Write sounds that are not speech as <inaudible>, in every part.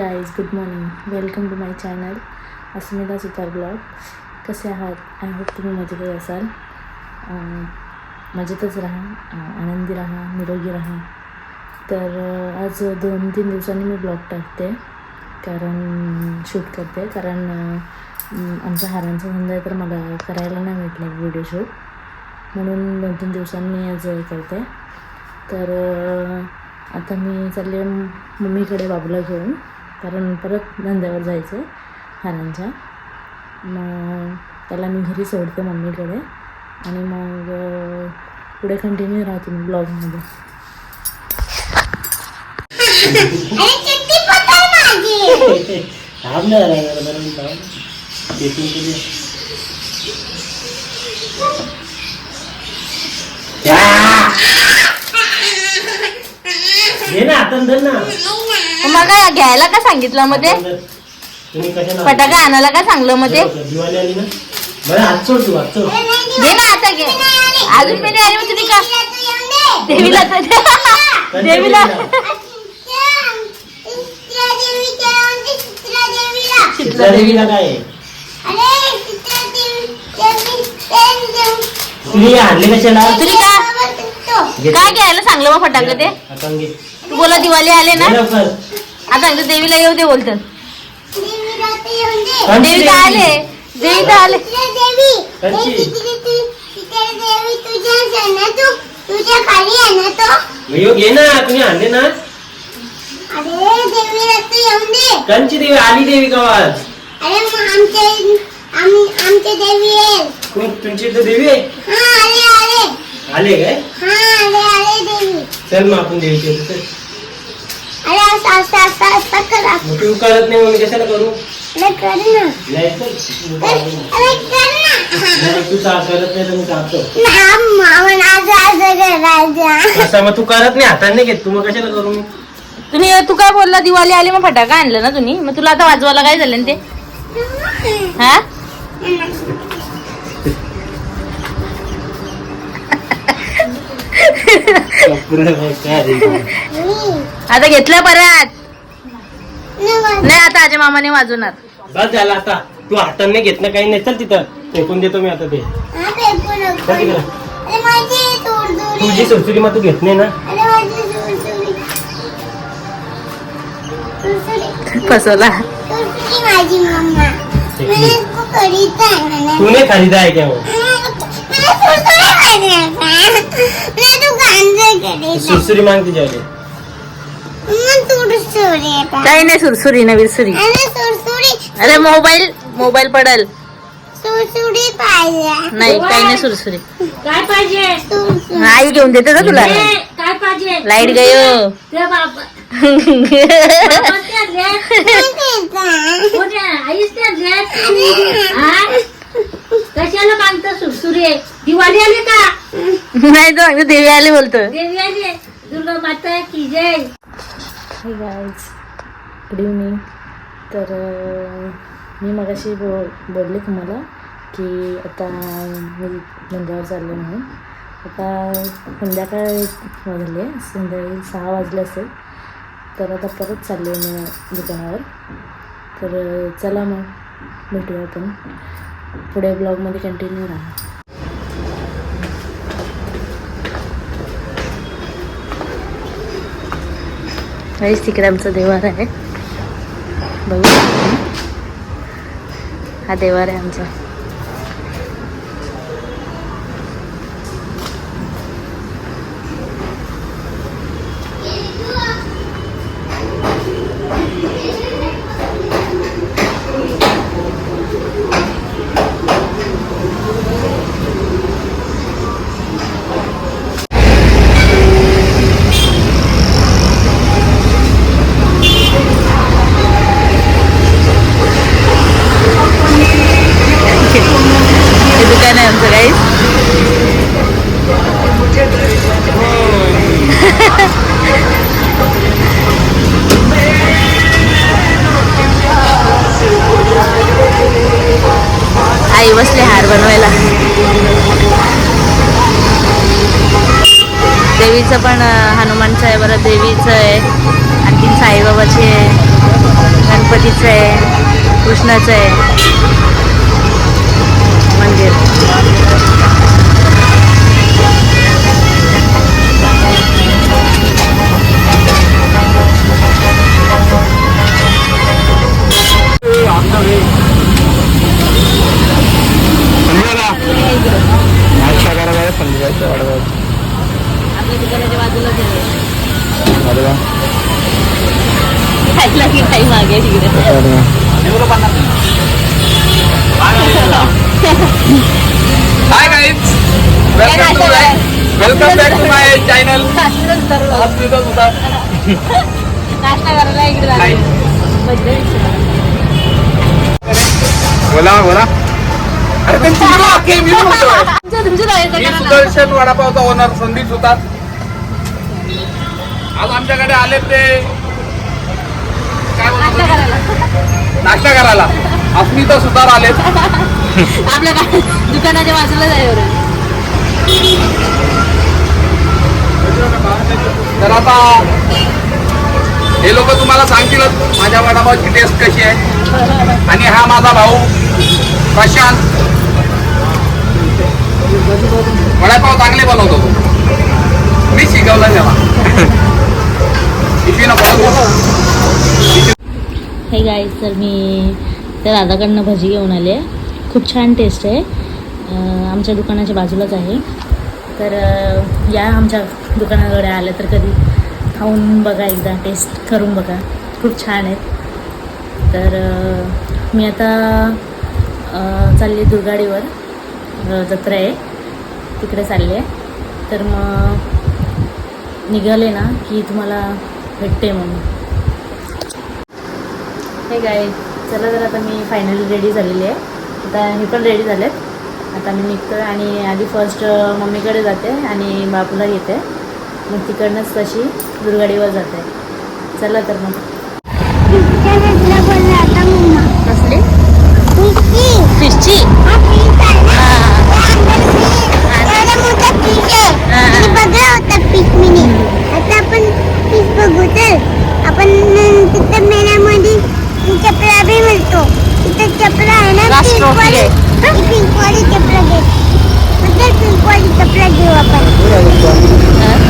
Guys good morning welcome to my channel Asmita Sutar blog कसे आहात? I hope तुम्ही मजेतच असाल. मजेतच राहा आनंदी राहा निरोगी राहा. तर आज दोन तीन दिवसांनी मी ब्लॉग टाकते. कारण शूट करते. कारण आमच्या हारांचा धंदा आहे तर मला करायला नाही भेटला व्हिडिओ शूट म्हणून दोन तीन दिवसांनी आज करते. तर आता मी चालले मम्मीकडे बाबूला घेऊन. कारण परत धंद्यावर जायचं आहे मग त्याला मी घरी सोडते मम्मीकडे. आणि मग पुढे कंटिन्यू राहा तुम्ही ब्लॉगमध्ये. थांब ना जरा, जरा, जरा मी थांब. येतील कधी? या! घे ना हातात धर ना. मग काय घ्यायला का सांगितलं. तुम्ही कशाला फटाका आणायला का सांगलं मध्ये दिवाळी आली ना? बरं हात सोड तू हात सोड. घे ना आता घे. अजून मी आली मग तुम्ही का? देवीला तर- देवीला. चित्रा देवीला काय? आहे? तुम्ही आणले कशाला? तुम्ही का? काय घ्यायला सांगलं मग फटाके ते? आता घे. तू बोला दिवाळी आले ना. आता सांगतो देवीला येऊ दे बोलतात कंची देवी तर आले. देवी तर आले. तुझ्या खाली आहे ना तो? मग ह्यो घे ना. तुम्ही आणले ना? अरे देवी रस्ते येऊन दे. कंची देवी आली देवी गावात. तुमची इथं देवी आहे? हा आले आले. आले काय? हा आले आले देवी. चल मग आपण मग तू करत नाही मग मी कशाला करू? अरे कर ना. नाही चल. तू कर करत नाही. तू करत तर मी मग तू करत नाही नाही घेत. तू मग कशाला करू? मी तुम्ही तू काय बोलला? दिवाळी आली मग फटाका आणलं ना तुम्ही? मग तुला आता वाजवायला काय झालं ना ते? हा? <laughs> आता घेतलं परत. नाही आता आजी मामाने वाजवणार. बस झाला आता. तू हाताने घेत ना काही नाही. चल तिथं. फेकून देतो मी आता ते. चल तिकडं तुझी सुरसुरी मग तू घेत नाही ना? फसवला. माझी मम्मा है तू नाही खरीदा आहे क्या खरीदा सुरसुरी मांग काही नाही सुरसुरी ना विरसुरी अरे सुरसुरी. अरे मोबाईल मोबाईल पडल. सुरसुरी पाहिजे. नाही काही नाही सुरसुरी. काय पाहिजे? सुरसुरी. नाही घेऊन देते का तुला? काय पाहिजे? लाइट गयो. हा? <laughs> कशाला मागतं सुरसुरी? दिवाळी आली का? नाही तो अगदी देवी आले बोलतो देवी आली दुर्गा माता की जय. हाय गाईज गुड इव्हनिंग तर अं, मी मगाशी बो बोलले तुम्हाला की आता मी धंद्यावर चालले म्हणून. आता संध्याकाळ वाजले संध्याकाळी सहा वाजले असेल. तर आता परत चालले मी दुकानावर. तर अं, चला मग भेटूया आपण. पुढे ब्लॉगमध्ये कंटिन्यू राहा. काहीच तिकडे आमचं देवार आहे. बघू हा देवार आहे आमचा. देवीचं पण हनुमानचं आहे बरं देवीचं आहे आणखीन साईबाबाची आहे गणपतीचं आहे कृष्णाचं आहे. मंदिर. नाश्ता करायला इकडे बोला बोला. <laughs> सुदर्शन वडापावचा ओनर संदीप सुतार. आज आमच्याकडे आले ते काय नाश्ता बोलतो करायला. नाश्ता करायला. अस्मिता सुतार आले आपल्या दुकानाच्या बाजूला जाय तर आता हे लोक तुम्हाला सांगतीलच माझ्या वडापावची टेस्ट कशी आहे? आणि हा माझा भाऊ प्रशांत. वडापाव चांगले बनवतो तो. मी शिकवला जेव्हा हे गाईज तर मी त्या दादाकडनं भजी घेऊन आले. खूप छान टेस्ट आहे. आमच्या दुकानाच्या बाजूलाच आहे. तर या आमच्या दुकानाकडे आलं तर कधी खाऊन बघा एकदा टेस्ट करून बघा. खूप छान आहेत. तर मी आता चालली दुर्गाडीवर जत्रा आहे. तिकडे चालली आहे. तर मग निघाले ना की तुम्हाला भेटते म्हणून. हे काय चला तर आता मी फायनली रेडी झालेली आहे. आता हे पण रेडी झालेत. आता मी निघतो आणि आधी फर्स्ट मम्मीकडे जाते आणि बापूला घेते. मग तिकडनंच तशी दुर्गाडीवर जाते. चला तर मग. आता कसली? फिशची? मी आता आपण बघू आपण तिथं मेळ्यामध्ये चपला बी मिळतो तिथं चपला आहे. ना पिंक वाली पिंकवाली पिंकवाली चपला घे म्हणजे चपला घेऊ आपण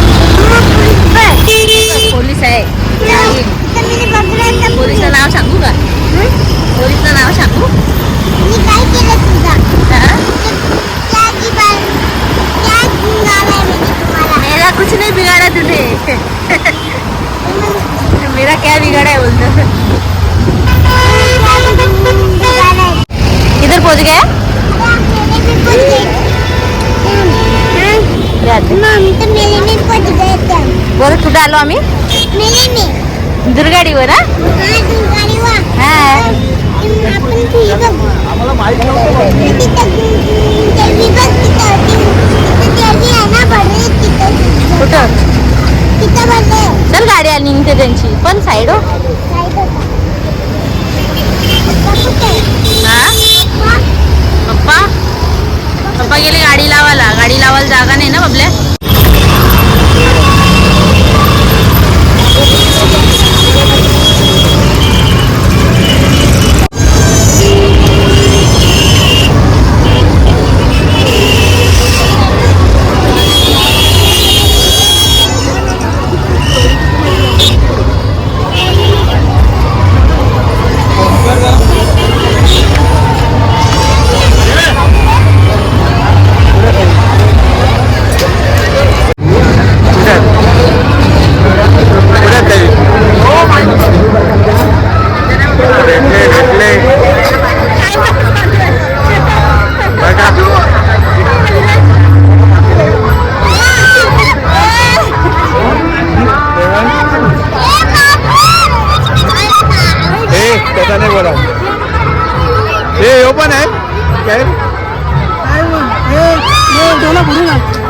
मग पोलीस बघ. पोलीस आहे तिथं मी बघलं होतं पोलीसचं नाव सांगू का हं? पोलीसचं नाव सांगू मी काय केलं तुझा हा? क्या की बात क्या गाव आहे म्हणजे तुम्हाला मेरा कुछ नहीं बिगाड़ा तूने मेरा क्या बिगाड़ा है बोलतो इधर पहुंच गया मम्मी तर मेले में पहुंच गए थे बोल कुठे आलो आम्ही मेले में दुर्गाडीवर हा हाँ तू गाड़ी हुआ हा आपण टी बघू तिथं टी बघ तिथं तिथं देवी आहे ना बडे तिथं. कुठं? चल गाडी आली निघते त्यांची. पण साईड हो. कुठे? हा? पप्पा? पप्पा गेले गाडी लावायला. गाडी लावायला जागा नाही ना बबल्या मी पण आपण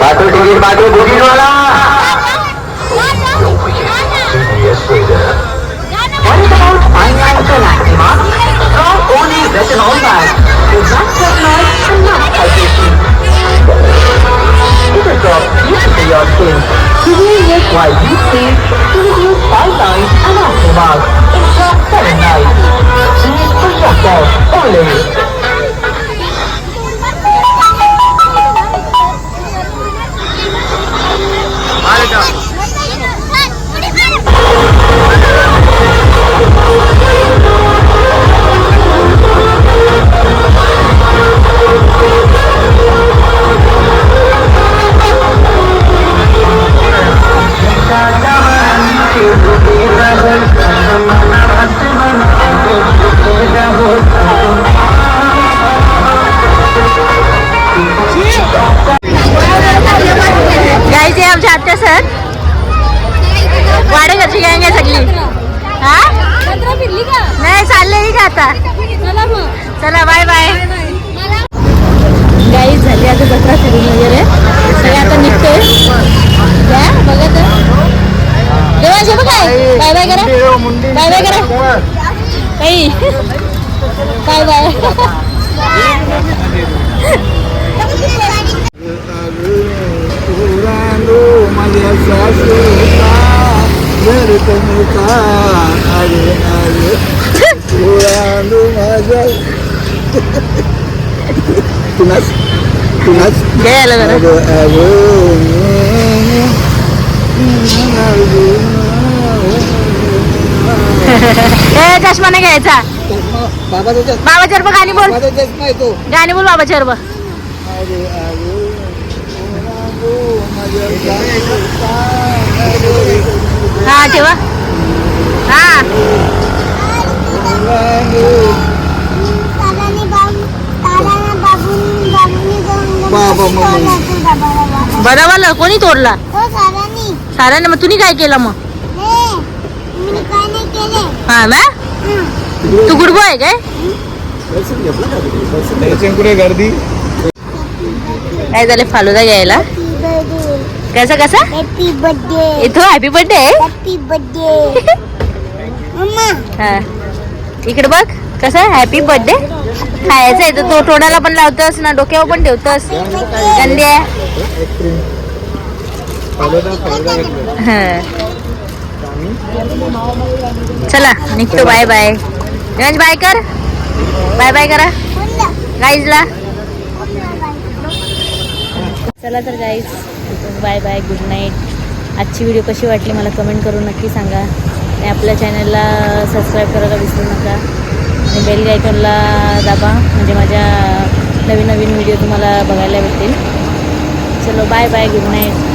बाटू तिकीट बाटू बुकिंगवाला गाईचे bye bye करा. बाय बाय करा. काही बाय. बाय घ्यायला जरा. चष्मा? नाही घ्यायचा बाबाच्या बघ गाणी बोल. गाणी बोल बाबाच्या बघ हा ठेवा. हा. बाबू बाबा. बरोबर कोणी तोडला? हो ताराने साराने मग तुम्ही काय केलं मग? हे हा ना? तू गुडगो आहे काय? कुठे गर्दी. काय झालं फालुदा घ्यायला? कसं कसं? हॅपी बर्थडे इथं हॅपी बर्थडे आहे हॅपी बर्थडे मम्मा हा. इकडे बघ कसं? हॅपी बर्थडे खायचं आहे तो तोंडाला पण लावतोस ना डोक्यावर पण ठेवतोस. गंदी आहे हा. चला निघतो बाय बाय रंज बाय कर. बाय बाय करा. गाईजला चला तर guys bye bye good night आजची व्हिडिओ कशी वाटली मला कमेंट करून नक्की सांगा. आणि आपल्या चॅनलला सबस्क्राईब करायला विसरू नका. आणि बेल आयकॉनला दाबा म्हणजे माझ्या नवीन नवीन व्हिडिओ तुम्हाला बघायला भेटतील. चलो बाय बाय गुड नाईट